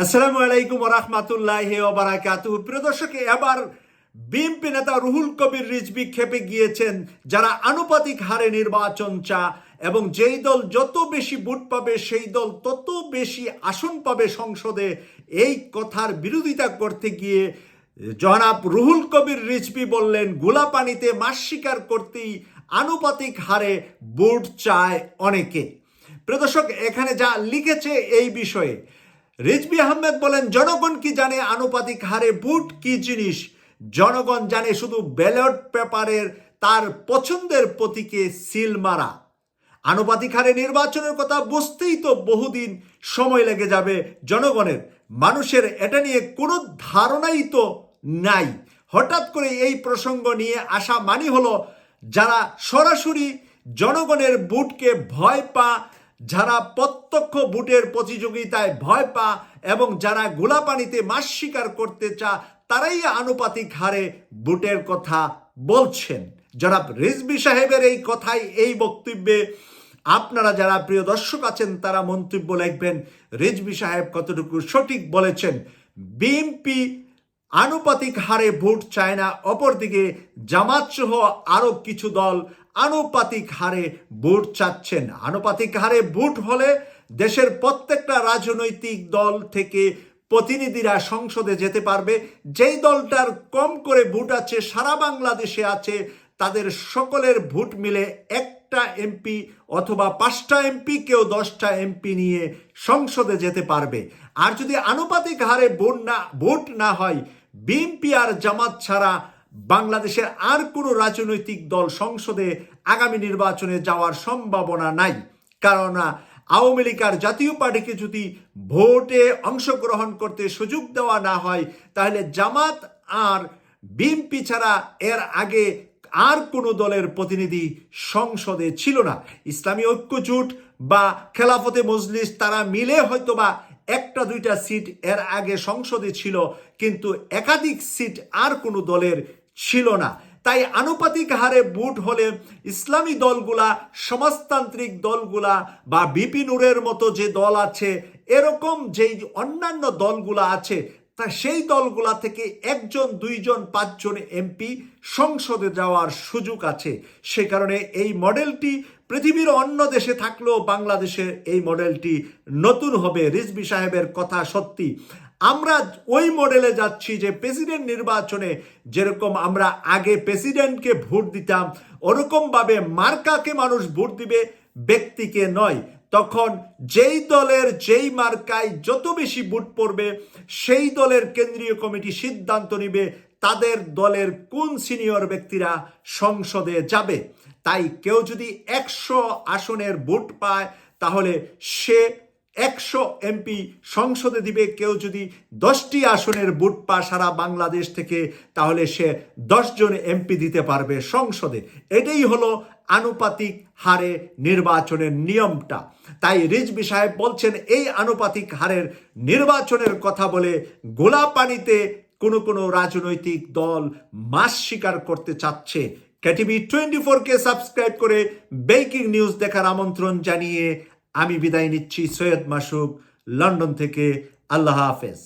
আসসালামু আলাইকুম রহমাতুল্লাহ ওবারাকাতু প্রিয় দর্শক এবার বিএনপি নেতা রুহুল কবির রিজবি খেপে গিয়েছেন, যারা আনুপাতিক হারে নির্বাচন চা এবং যেই দল যত বেশি ভোট পাবে, সেই দল তত বেশি আসন পাবে সংসদে, এই কথার বিরোধিতা করতে গিয়ে জনাব রুহুল কবির রিজবি বললেন গোলা পানিতে মাছ শিকার করতেই আনুপাতিক হারে ভোট চায় অনেকে। প্রিয় দর্শক, এখানে যা লিখেছে এই বিষয়ে রিজবি আহমেদ বলেন, জনগণ কি জানে আনুপাতিক হারে বুট কি জিনিস? জনগণ জানে শুধু ব্যালট পেপারের তার পছন্দের প্রতীকে সিল মারা। আনুপাতিক হারে নির্বাচনের কথা বুঝতেই তো বহুদিন সময় লেগে যাবে জনগণের। মানুষের এটা নিয়ে কোনো ধারণাই তো নাই। হঠাৎ করে এই প্রসঙ্গ নিয়ে আসা মানি হলো, যারা সরাসরি জনগণের বুটকে ভয় পা যারা প্রত্যক্ষ বুটের প্রতিযোগিতায় ভয় পা এবং যারা গোলাপানিতে মাস শিকার করতে চা তারাই আনুপাতিক হারে বুটের কথা বলছেন। জনাব রিজবি সাহেবের এই কথাই, এই বক্তব্যে আপনারা যারা প্রিয় দর্শক আছেন, তারা মন্তব্য লিখবেন। রিজবি সাহেব কতটুকু সঠিক বলেছেন। বিএনপি আনুপাতিক হারে ভোট চায় না, অপরদিকে জামাত সহ আরও কিছু দল আনুপাতিক হারে ভোট চাচ্ছেন। আনুপাতিক হারে ভোট হলে দেশের প্রত্যেকটা রাজনৈতিক দল থেকে প্রতিনিধিরা সংসদে যেতে পারবে। যেই দলটার কম করে ভোট আছে, সারা বাংলাদেশে আছে, তাদের সকলের ভোট মিলে একটা এমপি অথবা পাঁচটা এমপি, কেউ দশটা এমপি নিয়ে সংসদে যেতে পারবে। আর যদি আনুপাতিক হারে ভোট না ভোট না হয় বিএনপি আর জামাত ছাড়া বাংলাদেশের আর কোনো রাজনৈতিক দল সংসদে আগামী নির্বাচনে যাওয়ার সম্ভাবনা নাই। কারণ আওয়ামী লীগ আর জাতীয় পার্টিকে যদি ভোটে অংশগ্রহণ করতে সুযোগ দেওয়া না হয়, তাহলে জামাত আর বিএনপি ছাড়া এর আগে আর কোনো দলের প্রতিনিধি সংসদে ছিল না। ইসলামী ঐক্যজোট বা খেলাফতে মজলিস তারা মিলে হয়তোবা একটা দুইটা সিট এর আগে সংসদে ছিল, কিন্তু একাধিক সিট আর কোনো দলের ছিল না। তাই আনুপাতিক হারে বুট হলে ইসলামী দলগুলা, সমাজতান্ত্রিক দলগুলা বা বিপিনুরের মতো যে দল আছে, এরকম যেই অন্যান্য দলগুলা আছে তা সেই দলগুলা থেকে একজন, দুইজন, পাঁচজন এমপি সংসদে যাওয়ার সুযোগ আছে। সে কারণে এই মডেলটি পৃথিবীর অন্য দেশে থাকলেও বাংলাদেশের এই মডেলটি নতুন হবে রিজবি সাহেবের কথা সত্যি। আমরা ওই মডেলে যাচ্ছি যে প্রেসিডেন্ট নির্বাচনে যেরকম আমরা আগে প্রেসিডেন্টকে ভোট দিতাম, ওরকমভাবে মার্কাকে মানুষ ভোট দিবে, ব্যক্তিকে নয়। তখন যেই দলের যেই মার্কায় যত বেশি বুট পড়বে, সেই দলের কেন্দ্রীয় কমিটি সিদ্ধান্ত নিবে তাদের দলের কোন সিনিয়র ব্যক্তিরা সংসদে যাবে। তাই কেউ যদি একশো আসনের ভোট পায়, তাহলে সে একশো এমপি সংসদে দিবে। কেউ যদি দশটি আসনের ভোট পা সারা বাংলাদেশ থেকে, তাহলে সে দশজন এমপি দিতে পারবে সংসদে। এটাই হলো আনুপাতিক হারে নির্বাচনের নিয়মটা। তাই রিজবি সাহেব বলছেন, এই আনুপাতিক হারের নির্বাচনের কথা বলে গোলা পানিতে কোনো কোনো রাজনৈতিক দল মাস স্বীকার করতে চাচ্ছে। কেটিভি টোয়েন্টি ফোরকে সাবস্ক্রাইব করে বেকিং নিউজ দেখার আমন্ত্রণ জানিয়ে আমি বিদায় নিচ্ছি সৈয়দ মাসুক লন্ডন থেকে। আল্লাহ হাফেজ।